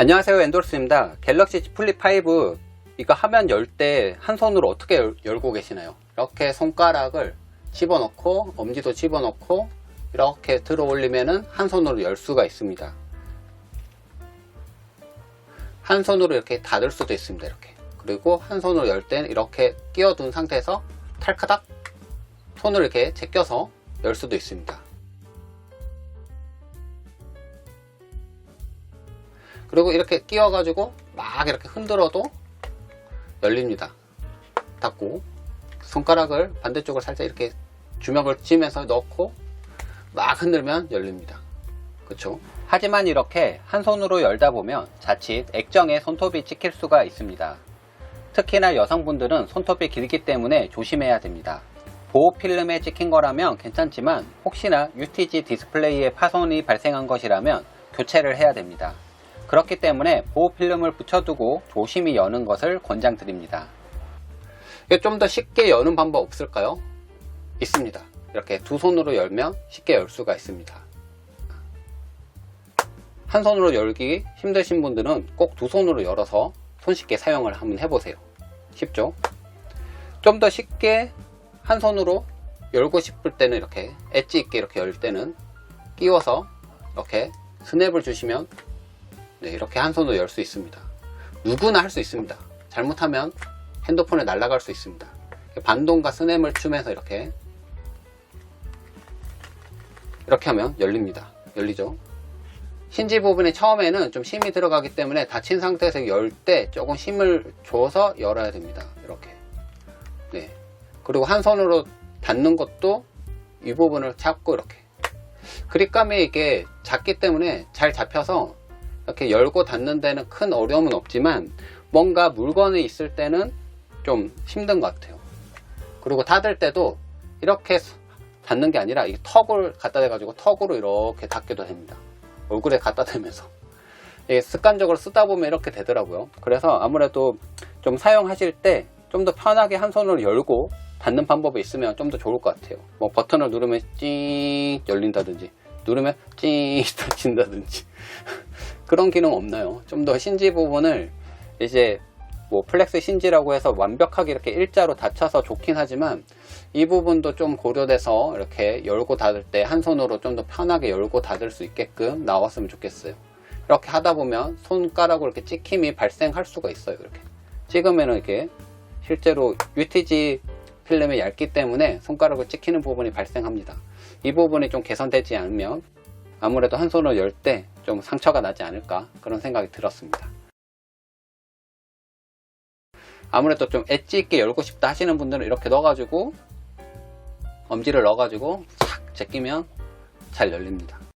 안녕하세요 엔도르스입니다. 갤럭시 플립 5 이거 화면 열 때 한 손으로 어떻게 열, 열고 계시나요? 이렇게 손가락을 집어넣고 엄지도 집어넣고 이렇게 들어 올리면은 한 손으로 열 수가 있습니다. 한 손으로 이렇게 닫을 수도 있습니다 이렇게. 그리고 한 손으로 열 때는 이렇게 끼워둔 상태에서 탈카닥 손을 이렇게 제껴서 열 수도 있습니다 그리고 이렇게 끼워가지고 막 이렇게 흔들어도 열립니다. 닫고 손가락을 반대쪽을 살짝 이렇게 주먹을 쥐면서 넣고 막 흔들면 열립니다. 그쵸? 하지만 이렇게 한 손으로 열다 보면 자칫 액정에 손톱이 찍힐 수가 있습니다. 특히나 여성분들은 손톱이 길기 때문에 조심해야 됩니다. 보호 필름에 찍힌 거라면 괜찮지만 혹시나 UTG 디스플레이에 파손이 발생한 것이라면 교체를 해야 됩니다. 그렇기 때문에 보호 필름을 붙여두고 조심히 여는 것을 권장드립니다. 좀 더 쉽게 여는 방법 없을까요? 있습니다. 이렇게 두 손으로 열면 쉽게 열 수가 있습니다. 한 손으로 열기 힘드신 분들은 꼭 두 손으로 열어서 손쉽게 사용을 한번 해보세요. 쉽죠? 좀 더 쉽게 한 손으로 열고 싶을 때는 이렇게 엣지 있게 이렇게 열 때는 끼워서 이렇게 스냅을 주시면 네, 이렇게 한 손으로 열 수 있습니다. 누구나 할 수 있습니다. 잘못하면 핸드폰에 날아갈 수 있습니다. 반동과 스냅을 추면서 이렇게 이렇게 하면 열립니다. 열리죠? 힌지 부분이 처음에는 좀 힘이 들어가기 때문에 닫힌 상태에서 열 때 조금 힘을 줘서 열어야 됩니다. 이렇게. 네. 그리고 한 손으로 닫는 것도 이 부분을 잡고 이렇게. 그립감이 이게 작기 때문에 잘 잡혀서 이렇게 열고 닫는 데는 큰 어려움은 없지만 뭔가 물건이 있을 때는 좀 힘든 것 같아요. 그리고 닫을 때도 이렇게 닫는 게 아니라 이 턱을 갖다 대가지고 턱으로 이렇게 닫기도 됩니다. 얼굴에 갖다 대면서. 이게 습관적으로 쓰다 보면 이렇게 되더라고요. 그래서 아무래도 좀 사용하실 때 좀 더 편하게 한 손으로 열고 닫는 방법이 있으면 좀 더 좋을 것 같아요. 뭐 버튼을 누르면 찡 열린다든지 누르면 찡 닫힌다든지 그런 기능 없나요? 좀 더 신지 부분을 이제 뭐 플렉스 신지라고 해서 완벽하게 이렇게 일자로 닫혀서 좋긴 하지만 이 부분도 좀 고려돼서 이렇게 열고 닫을 때 한 손으로 좀 더 편하게 열고 닫을 수 있게끔 나왔으면 좋겠어요. 이렇게 하다 보면 손가락으로 이렇게 찍힘이 발생할 수가 있어요. 이렇게 찍으면 이렇게 실제로 UTG 필름이 얇기 때문에 손가락을 찍히는 부분이 발생합니다. 이 부분이 좀 개선되지 않으면 아무래도 한 손으로 열 때 좀 상처가 나지 않을까 그런 생각이 들었습니다. 아무래도 좀 엣지 있게 열고 싶다 하시는 분들은 이렇게 넣어가지고 엄지를 넣어가지고 싹 제끼면 잘 열립니다.